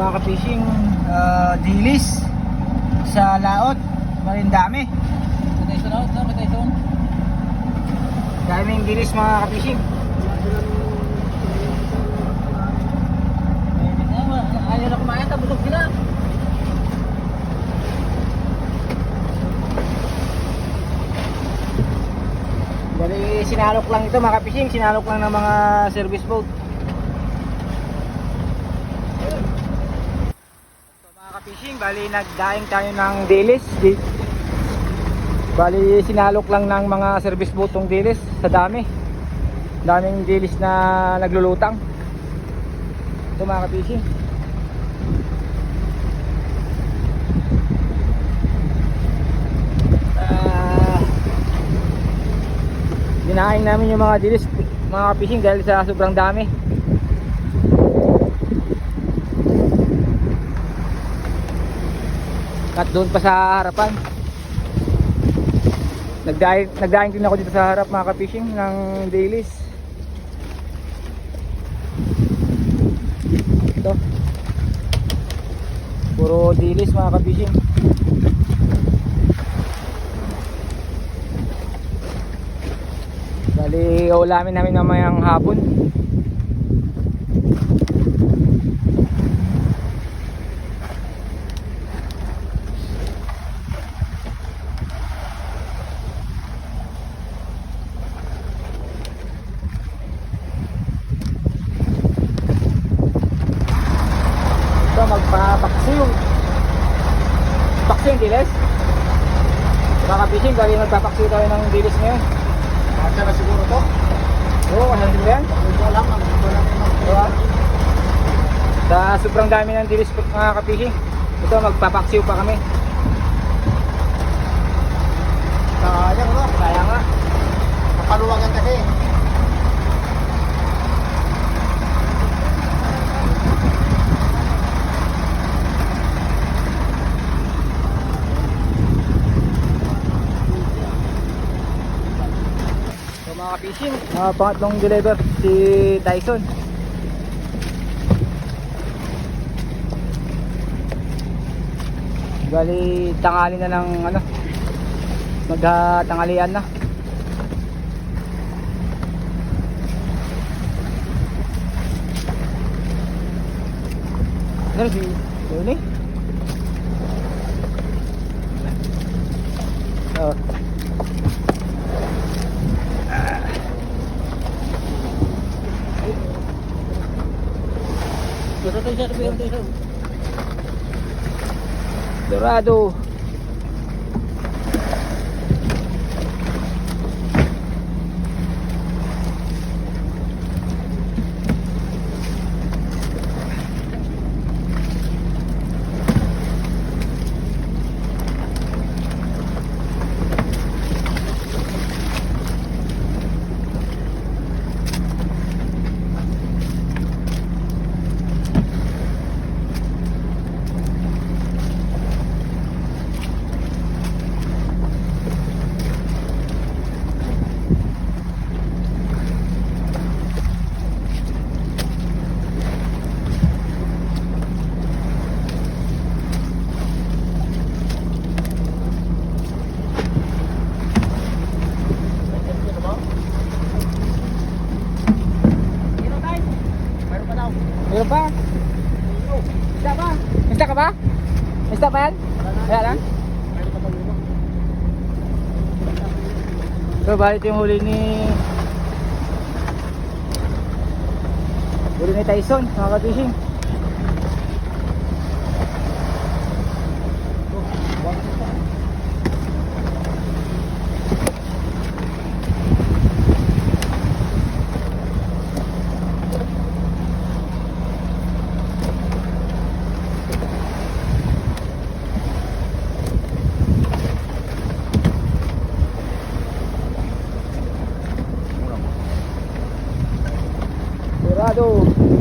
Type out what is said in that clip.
mga ka-fishing, uh, dilis sa laot, marindami. Matay sa laot na, matay sa Daming dilis mga ka-fishing. Ayaw na kumain, tabulog sila. Bali, sinalok lang ito mga ka-fishing, sinalok lang ng mga service boat. Ka-fishing, bali nagdaing tayo ng dilis. Di- Bali, sinalok lang ng mga service boat tong dilis sa dami. Daming dilis na naglulutang. Ito mga ka-fishing. Ah, Ginain namin yung mga dilis, mga fishing dahil sa sobrang dami. At doon pa sa harapan. Nagdaing, nagdaing din ako dito sa harap mga ka-fishing ng dilis. Ito. Puro dilis mga ka-fishing. Bali, ulamin namin mamayang hapon. Ito, Paksiw yung dilis? Baka fishing, bali magpapaksiw tayo ng dilis ngayon. Kasya na siguro to. Oo, ano din yan? Ito lang, ito lang. Diba? Sa sobrang dami ng dilis po mga kapihing. Ito magpapaksiw pa kami. Sayang no. Kaya nga. Kapaluwagan kasi. Mga kapihing, mga pangatlong deliver si Tyson. Bali, tangali na ng ano, magtangalian na. Ano si Luni? Oh. Gusto tayo siya, tayo tayo. Dorado. Meron pa daw. Meron pa? Isa pa? Isa ka ba? Isa pa yan? Kaya lang? So, bali ito yung huli ni... Huli ni Tyson, mga ka-fishing. どう？